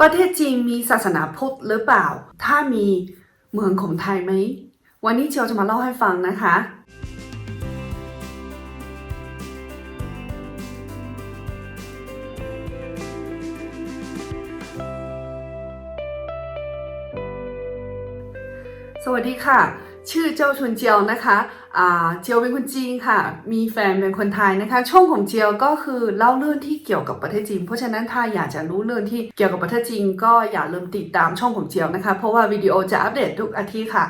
ประเทศจีนมีศาสนาพุทธหรือเปล่า ถ้ามีเมืองของไทยไหม วันนี้เชียวจะมาเล่าให้ฟังนะคะ สวัสดีค่ะ ชื่อเจ้าชวนเจียวนะคะอ่าเจียวเป็นคนจีนค่ะ มีแฟนเป็นคนไทยนะคะ ช่องของเจียวก็คือเล่าเรื่องที่เกี่ยวกับประเทศจีน เพราะฉะนั้นถ้าอยากจะรู้เรื่องที่เกี่ยวกับประเทศจีนก็อย่าลืมติดตามช่องของเจียวนะคะ เพราะว่าวิดีโอจะอัปเดตทุกอาทิตย์ค่ะ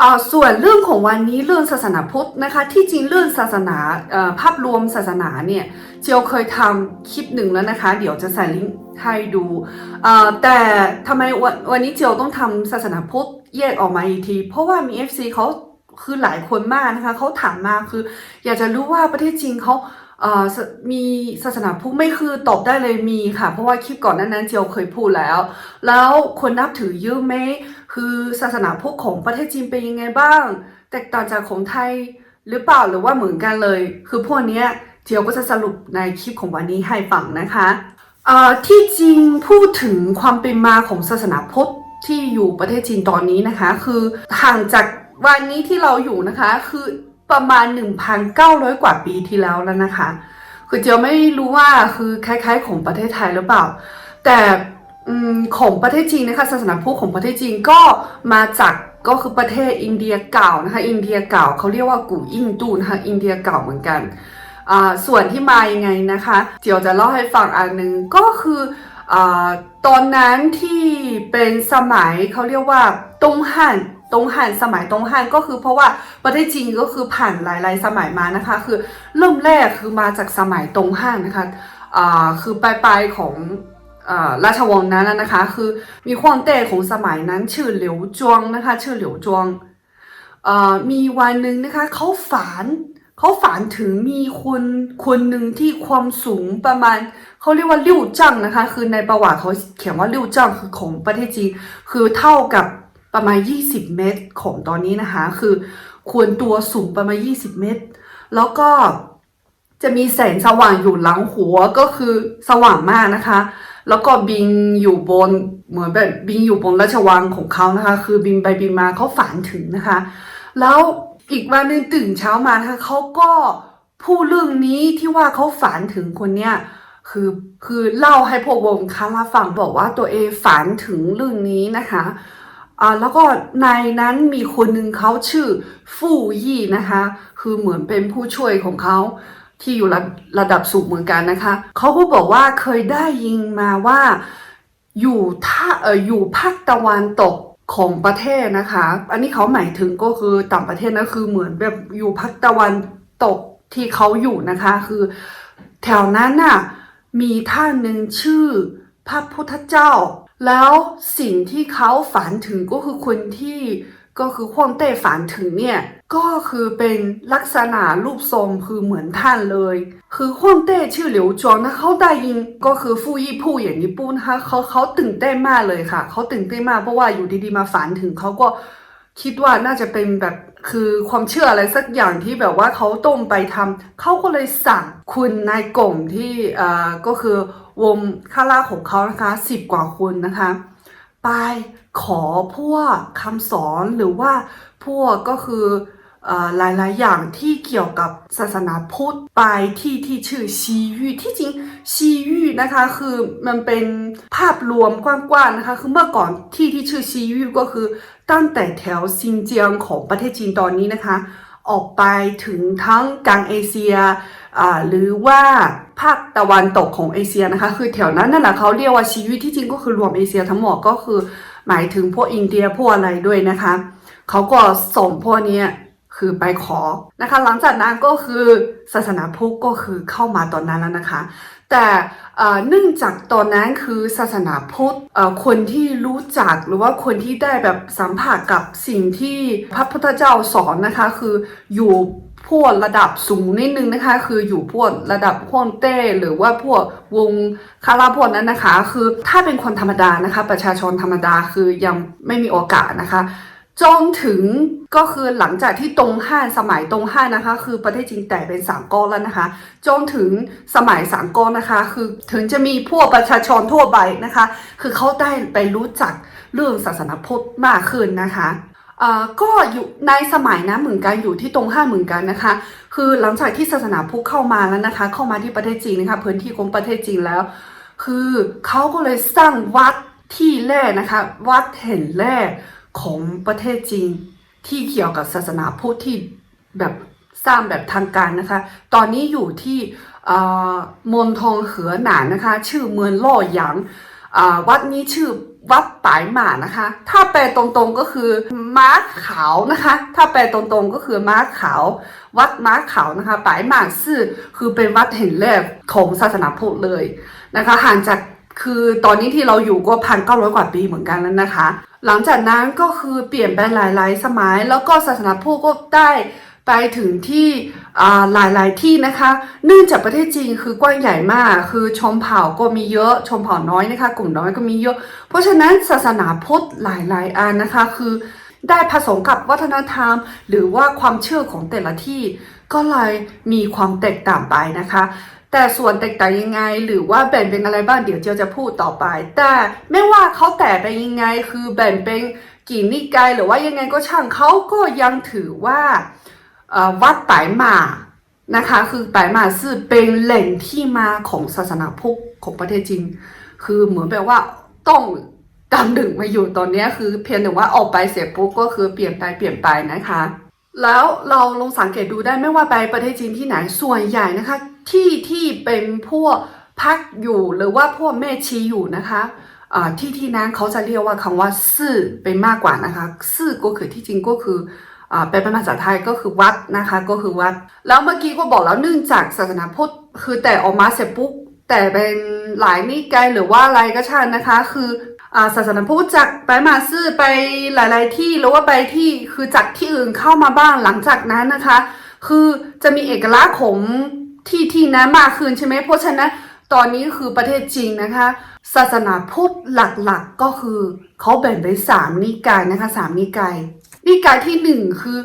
อ่าส่วนเรื่องของวันนี้เรื่องศาสนาพุทธนะคะ ที่จริงเรื่องศาสนาภาพรวมศาสนาเนี่ยเจียวเคยทำคลิปหนึ่งแล้วนะคะ เดี๋ยวจะใส่ลิงก์ ให้ดูเอ่อแต่ทำไมวันวันนี้เจียวต้องทำศาสนาพุทธแยกออกมาอีกที เพราะว่ามี FC เขาคือหลายคนมากนะคะเขาถามมาคือ อยากจะรู้ว่าประเทศจีนเขามีศาสนาพุทธไม่คือตอบได้เลยมีค่ะ เพราะว่าคลิปก่อนนั้นนั้นเจียวเคยพูดแล้ว แล้วคนนับถือเยอะไหมคือศาสนาพุทธของประเทศจีนเป็นยังไงบ้าง แตกต่างจากของไทยหรือเปล่าหรือว่าเหมือนกันเลย คือพวกนี้เจียวก็จะสรุปในคลิปของวันนี้ให้ฟังนะคะ ที่จริงพูดถึงความเป็นมาของศาสนาพุทธที่อยู่ประเทศจีนตอนนี้นะคะ คือห่างจากวันนี้ที่เราอยู่นะคะ คือประมาณ 1,900 กว่าปีที่แล้วแล้วนะคะ คือเจียวไม่รู้ว่าคือคล้ายๆ ของประเทศไทยหรือเปล่า แต่อของประเทศจีนนะคะศาสนาพุทธของประเทศจีนก็มาจากก็คือประเทศอินเดียเก่านะคะ อินเดียเก่าเขาเรียกว่ากูอินตูนะคะอินเดียเก่าเหมือนกัน ส่วนที่มายังไงนะคะเจียวจะเล่าให้ฟังอันหนึ่งก็คืออตอนนั้นที่เป็นสมัยเขาเรียกว่าตงฮั่นตงฮั่นสมัยตงฮั่นก็คือเพราะว่าประเทศจีนก็คือผ่านหลายๆสมัยมานะคะ คือเริ่มแรกคือมาจากสมัยตงฮั่นนะคะคือปลายๆของอราชวงศ์นั้นนะคะ คือมีควงเต้ของสมัยนั้นชื่อเหลียวจวงนะคะ ชื่อเหลียวจวงมีวันหนึ่งนะคะเขาฝัน เขาฝันถึงมีคนคนหนึ่งที่ความสูงประมาณเขาเรียกว่าลิ่วจั่งนะคะ คือในประวัติเขาเขียนว่าลิ่วจั่งคือของประเทศจีนคือเท่ากับประมาณ 20 เมตรของตอนนี้นะคะ คือควรตัวสูงประมาณ 20 เมตร แล้วก็จะมีแสงสว่างอยู่หลังหัวก็คือสว่างมากนะคะ แล้วก็บินอยู่บนเหมือนแบบบินอยู่บนราชวังของเขานะคะ คือบินไปบินมาเขาฝันถึงนะคะ แล้ว อีกวันหนึ่งตื่นเช้ามานะคะเขาก็พูดเรื่องนี้ที่ว่าเขาฝันถึงคนเนี้ยคือคือเล่าให้พวกวงคาราฟังบอกว่าตัวเองฝันถึงเรื่องนี้นะคะอ่าแล้วก็ในนั้นมีคนหนึ่งเขาชื่อฟู่ยี่นะคะ คือเหมือนเป็นผู้ช่วยของเขาที่อยู่ระระดับสูงเหมือนกันนะคะเขาก็บอกว่าเคยได้ยินมาว่าอยู่ท่าเอออยู่ภาคตะวันตก ของประเทศนะคะ อันนี้เขาหมายถึงก็คือต่างประเทศนะคือเหมือนแบบอยู่ภาคตะวันตกที่เขาอยู่นะคะ คือแถวนั้นน่ะมีท่านหนึ่งชื่อพระพุทธเจ้า แล้วสิ่งที่เขาฝันถึงก็คือคนที่ ก็คือควงเต้ฝันถึงเนี่ยก็คือเป็นลักษณะรูปทรงคือเหมือนท่านเลย คือควงเต้ชื่อเหลียวจวงนะเขาได้ยินก็คือฟู่ยี่ผู้อย่างนี้ปูนะคะเขาเขาตื่นเต้นมากเลยค่ะเขาตื่นเต้นมากเพราะว่าอยู่ดีๆมาฝันถึงเขาก็คิดว่าน่าจะเป็นแบบคือความเชื่ออะไรสักอย่างที่แบบว่าเขาต้มไปทำเขาก็เลยสั่งคุณนายกลมที่เอ่อก็คือวงข้าราของเขานะคะสิบกว่าคนนะคะ ไปขอพวกคำสอนหรือว่าพวกก็คือหลายๆ อย่างที่เกี่ยวกับศาสนาพุทธไปที่ที่ชื่อซียูที่จริงซียูนะคะคือมันเป็นภาพรวมกว้างๆนะคะคือเมื่อก่อนที่ที่ชื่อซียูก็คือตั้งแต่แถวซินเจียงของประเทศจีนตอนนี้นะคะ ออกไปถึงทั้งกลางเอเชียหรือว่าภาคตะวันตกของเอเชียนะคะ คือแถวนั้นนั่นแหละเขาเรียกว่าชีวิตที่จริงก็คือรวมเอเชียทั้งหมดก็คือหมายถึงพวกอินเดียพวกอะไรด้วยนะคะเขาก็ส่งพวกนี้ คือไปขอนะคะ หลังจากนั้นก็คือศาสนาพุทธก็คือเข้ามาตอนนั้นแล้วนะคะ แต่เอ่อเนื่องจากตอนนั้นคือศาสนาพุทธคนที่รู้จักหรือว่าคนที่ได้แบบสัมผัสกับสิ่งที่พระพุทธเจ้าสอนนะคะ คืออยู่พวกระดับสูงนิดนึงนะคะ คืออยู่พวกระดับพวกเต้ หรือว่าพวกวงคาราพวกนั้นนะคะ คือถ้าเป็นคนธรรมดานะคะ ประชาชนธรรมดาคือยังไม่มีโอกาสนะคะ จนถึงก็คือหลังจากที่ตรงห้าสมัยตรงห้านะคะ คือประเทศจีนแตกเป็นสามก๊กแล้วนะคะจนถึงสมัยสามก๊กนะคะ คือถึงจะมีพวกประชาชนทั่วไปนะคะ คือเขาได้ไปรู้จักเรื่องศาสนาพุทธมากขึ้นนะคะอ่อก็อยู่ในสมัยนะเหมือนกันอยู่ที่ตรงห้าเหมือนกันนะคะ คือหลังจากที่ศาสนาพุทธเข้ามาแล้วนะคะ เข้ามาที่ประเทศจีนนะคะพื้นที่ของประเทศจีนแล้ว คือเขาก็เลยสร้างวัดที่แรกนะคะ วัดแห่งแรก ของประเทศจีนที่เกี่ยวกับศาสนาพุทธที่แบบสร้างแบบทางการนะคะ ตอนนี้อยู่ที่มณฑลเหอหนานนะคะ ชื่อเมืองล่อหยางวัดนี้ชื่อวัดปายหมานะคะ ถ้าแปลตรงๆก็คือม้าขาวนะคะ ถ้าแปลตรงๆก็คือม้าขาว วัดม้าขาวนะคะปายหมาซื่อคือเป็นวัดแห่งแรกของศาสนาพุทธเลยนะคะ ห่างจาก คือตอนนี้ที่เราอยู่ก็พันเก้าร้อยกว่าปีเหมือนกันแล้วนะคะ หลังจากนั้นก็คือเปลี่ยนไปหลาย ๆ สมัย แล้วก็ศาสนาพุทธก็ได้ไปถึงที่อ่าหลาย ๆ ที่นะคะ เนื่องจากประเทศจีนคือกว้างใหญ่มาก คือชนเผ่าก็มีเยอะชนเผ่าน้อยนะคะ กลุ่มน้อยก็มีเยอะ เพราะฉะนั้นศาสนาพุทธหลาย ๆ อันนะคะ คือได้ผสมกับวัฒนธรรม หรือว่าความเชื่อของแต่ละที่ ก็เลยมีความแตกต่างไปนะคะ แต่ส่วนแตกต่างยังไง หรือว่าแบ่งเป็นอะไรบ้างเดี๋ยวเจียวจะพูดต่อไป แต่ไม่ว่าเขาแตกไปยังไง คือแบ่งเป็นกี่นิกายหรือว่ายังไงก็ช่างเขาก็ยังถือว่าวัดไตหมานะคะ คือไตหมาซื่อเป็นแหล่งที่มาของศาสนาพุทธของประเทศจีนคือเหมือนแบบว่าต้องดำดึงมาอยู่ตอนนี้คือเพียงแต่ว่าออกไปเสร็จปุ๊บก็คือเปลี่ยนไปเปลี่ยนไปนะคะ แล้วเราลองสังเกตดูได้ไม่ว่าไปประเทศจีนที่ไหนส่วนใหญ่นะคะ ที่ที่เป็นพวกพักอยู่หรือว่าพวกแม่ชีอยู่นะคะที่ที่นั้นเขาจะเรียกว่าคำว่าซื่อเป็นมากกว่านะคะซื่อก็คือที่จริงก็คือแปลเป็นภาษาไทยก็คือวัดนะคะก็คือวัด แล้วเมื่อกี้ก็บอกแล้วเนื่องจากศาสนาพุทธคือแต่ออกมาเสร็จปุ๊บแต่เป็นหลายนิกายหรือว่าอะไรก็ช่างนะคะ คือ ศาสนาพุทธจากไปมาซื่อไปหลาย ๆ ที่หรือว่าไปที่คือจากที่อื่นเข้ามาบ้างหลังจากนั้นนะคะ คือจะมีเอกลักษณ์ของที่ที่นั้นมากขึ้นใช่ไหมเพราะฉะนั้นตอนนี้คือประเทศจีนนะคะ ศาสนาพุทธหลักๆก็คือเขาแบ่งเป็นสามนิกายนะคะสามนิกายนิกายที่หนึ่งคือ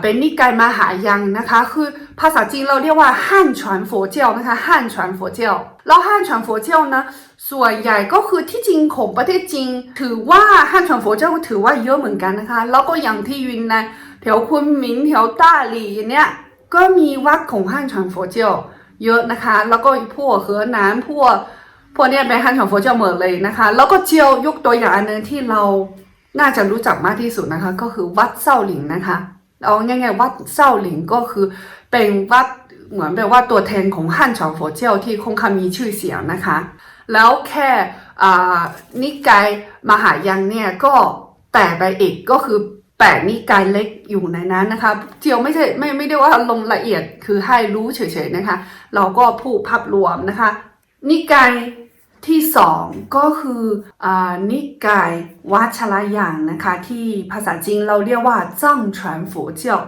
เป็นนิกายมหายังนะคะ คือภาษาจีนเราเรียกว่าฮั่นฉวนโฟเจียวนะคะฮั่นฉวนโฟเจียวแล้วฮั่นฉวนโฟเจียวนะส่วนใหญ่ก็คือที่จริงของประเทศจีนถือว่าฮั่นฉวนโฟเจียวถือว่าเยอะเหมือนกันนะคะ แล้วก็อย่างที่ยุนนะแถวคุนหมิงแถวต้าหลี่เนี่ยก็มีวัดของฮั่นฉวนโฟเจียวเยอะนะคะ แล้วก็พวกเหอหนานพวกพวกนี้เป็นฮั่นฉวนโฟเจียวหมดเลยนะคะ แล้วก็เจียวยกตัวอย่างอันนึงที่เราน่าจะรู้จักมากที่สุดนะคะ ก็คือวัดเซาหลิงนะคะ เอาง่ายๆวัดเซาหลิงก็คือเป็นวัดเหมือนแบบว่าตัวแทนของฮั่นฉาง佛教ที่ค่อนข้ามีชื่อเสียงนะคะ แล้วแค่นิกายมหายังเนี่ยก็แตกไปอีกก็คือแปดนิกายเล็กอยู่ในนั้นนะคะเจียวไม่ใช่ไม่ไม่ได้ว่าลงละเอียดคือให้รู้เฉยๆนะคะ เราก็พูดภาพรวมนะคะ นิกาย ที่สองก็คืออนิกายวัชรยานนะคะที่ภาษาจีนเราเรียกว่าจั่งฉวนฝูเจียว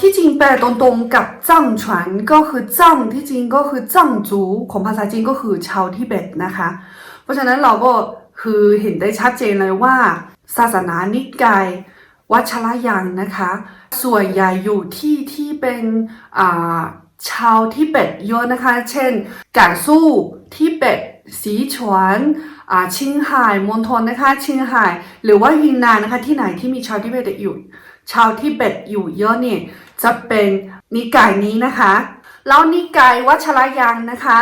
ที่จริงแปลตรงๆกับจั่งฉวนก็คือจั่งที่จริงก็คือจั่งจูของภาษาจีนก็คือชาวทิเบตนะคะ เพราะฉะนั้นเราก็คือเห็นได้ชัดเจนเลยว่า ศาสนานิกายวัชรยานนะคะ ส่วนใหญ่อยู่ที่ที่เป็นชาวทิเบตเยอะนะคะ เช่น กาสู้ทิเบต สีฉวนอ่าชิงไห่มณฑลนะคะชิงไห่หรือว่ายินนานนะคะที่ไหนที่มีชาวทิเบตอยู่ ชาวทิเบตอยู่เยอะเนี่ยจะเป็นนิกายนี้นะคะ แล้วนิกายวัชรยานนะคะ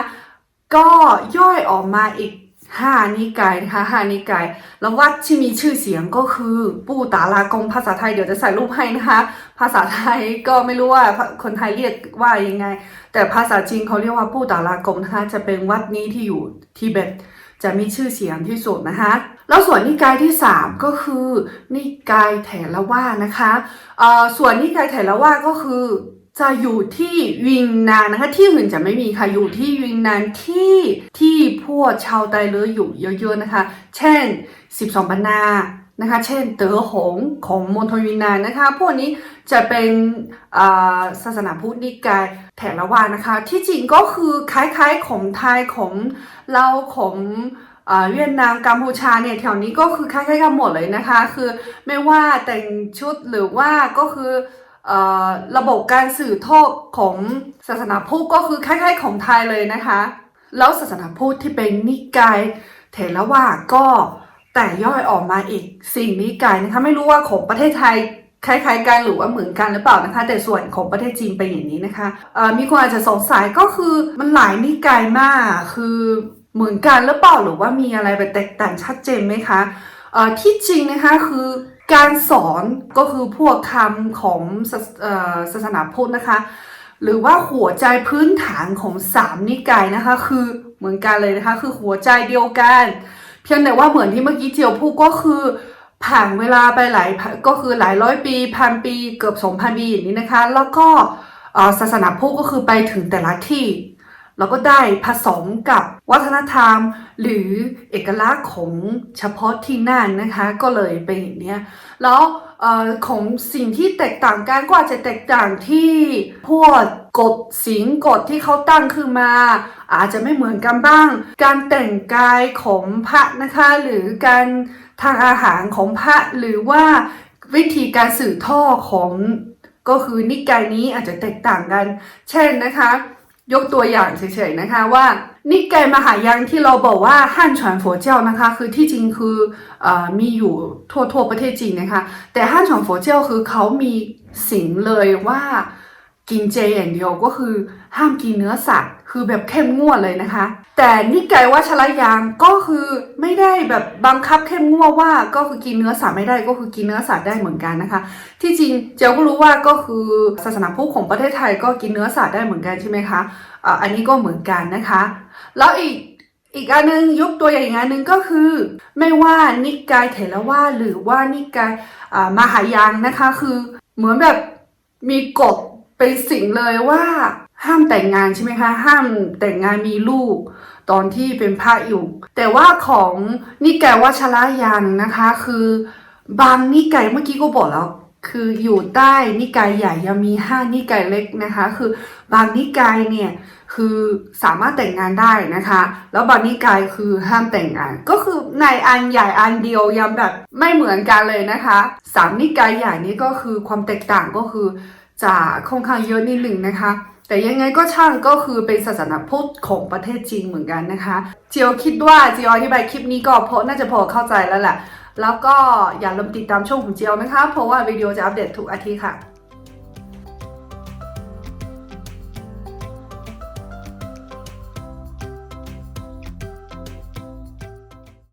ก็ย่อยออกมาอีก ห้านิกายนะคะห้านิกาย แล้ววัดที่มีชื่อเสียงก็คือปู่ตาลากงภาษาไทยเดี๋ยวจะใส่รูปให้นะคะ ภาษาไทยก็ไม่รู้ว่าคนไทยเรียกว่ายังไง แต่ภาษาจีนเขาเรียกว่าปู่ตาลากงนะคะจะเป็นวัดนี้ที่อยู่ทิเบตจะมีชื่อเสียงที่สุดนะคะ แล้วส่วนนิกายที่ 3 ก็คือนิกายเถรวาทนะคะเอ่อส่วนนิกายเถรวาทก็คือ จะอยู่ที่วินนานนะคะที่อื่นจะไม่มีค่ะอยู่ที่วินนานที่ที่พวกชาวไตเลออยู่เยอะๆนะคะ เช่น 12บรรนานะคะ เช่นเต๋อหงของมณฑลวินนานนะคะ พวกนี้จะเป็นศาสนาพุทธนิกายเถรวาทนะคะ ที่จริงก็คือคล้ายๆของไทยของเราของอ่าเวียดนามกัมพูชาเนี่ยแถวนี้ก็คือคล้ายๆกันหมดเลยนะคะ คือไม่ว่าแต่งชุดหรือว่าก็คือ ระบบการสื่อทอดของศาสนาพุทธก็คือคล้ายๆของไทยเลยนะคะ แล้วศาสนาพุทธที่เป็นนิกายเถรวาทก็แต่ย่อยออกมาอีกสิ่งนิกายนะคะไม่รู้ว่าของประเทศไทยคล้ายๆกันหรือว่าเหมือนกันหรือเปล่านะคะ แต่ส่วนของประเทศจีนเป็นอย่างนี้นะคะมีคนอาจจะสงสัยก็คือมันหลายนิกายมากคือเหมือนกันหรือเปล่าหรือว่ามีอะไรแบบแตกต่างชัดเจนไหมคะที่จริงนะคะคือ การสอนก็คือพวกคำของศาสสนาพุทธนะคะ หรือว่าหัวใจพื้นฐานของสามนิกายนะคะ คือเหมือนกันเลยนะคะ คือหัวใจเดียวกัน เพียงแต่ว่าเหมือนที่เมื่อกี้เจียวพูดก็คือผ่านเวลาไปหลายก็คือหลายร้อยปีพันปีเกือบสองพันปีอย่างนี้นะคะ แล้วก็ศาสนาพุทธก็คือไปถึงแต่ละที่ แล้วก็ได้ผสมกับวัฒนธรรม หรือเอกลักษณ์ของเฉพาะที่นั่นนะคะ ก็เลยเป็นอย่างเนี้ยแล้วเอ่อของสิ่งที่แตกต่างกันก็อาจจะแตกต่างที่พวกกฎสิงกฎที่เขาตั้งขึ้นมา อาจจะไม่เหมือนกันบ้าง การแต่งกายของพระนะคะ หรือการทานอาหารของพระหรือว่าวิธีการสื่อท่อของก็คือนิกายนี้อาจจะแตกต่างกัน เช่นนะคะ ยกตัวอย่างเฉยๆนะคะว่านิกายมหายังที่เราบอกว่าฮั่นฉวนโฟเจ้านะคะ คือที่จริงคืออมีอยู่ทั่วประเทศจีนนะคะ แต่ฮั่นฉวนโฟเจ้าคือเขามีสิงเลยว่ากินเจอย่างเดียวก็คือห้ามกินเนื้อสัตว์ คือแบบเข้มงวดเลยนะคะ แต่นิกายวัชรยานก็คือไม่ได้แบบบังคับเข้มงวดว่าก็คือกินเนื้อสัตว์ไม่ได้ก็คือกินเนื้อสัตว์ได้เหมือนกันนะคะ ที่จริงเจียวก็รู้ว่าก็คือศาสนาพุทธของประเทศไทยก็กินเนื้อสัตว์ได้เหมือนกันใช่ไหมคะอันนี้ก็เหมือนกันนะคะ แล้วอีกอีกอันนึงยกตัวอย่างอีกอันนึงก็คือ ไม่ว่านิกายเถรวาทหรือว่านิกายมหายานนะคะ คือเหมือนแบบมีกฎเป็นสิ่งเลยว่า ห้ามแต่งงานใช่ไหมคะ ห้ามแต่งงานมีลูก ตอนที่เป็นพระอยู่ แต่ว่าของนิกายวัชรยานนะคะ คือบางนิกายเมื่อกี้ก็บอกแล้วคืออยู่ใต้นิกายใหญ่ยังมีห้านิกายเล็กนะคะ คือบางนิกายเนี่ยคือสามารถแต่งงานได้นะคะ แล้วบางนิกายคือห้ามแต่งงาน ก็คือในอันใหญ่อันเดียวยังแบบไม่เหมือนกันเลยนะคะสามนิกายใหญ่นี้ก็คือความแตกต่างก็คือจะค่อนข้างเยอะนิดหนึ่งนะคะ แต่ยังไงก็ช่างก็คือเป็นศาสนาพุทธของประเทศจีนเหมือนกันนะคะ เจียวคิดว่าเจียวอธิบายคลิปนี้ก็พอน่าจะพอเข้าใจแล้วแหละแล้วก็อย่าลืมติดตามช่องของเจียวนะคะ เพราะว่าวิดีโอจะอัปเดตทุกอาทิตย์ค่ะ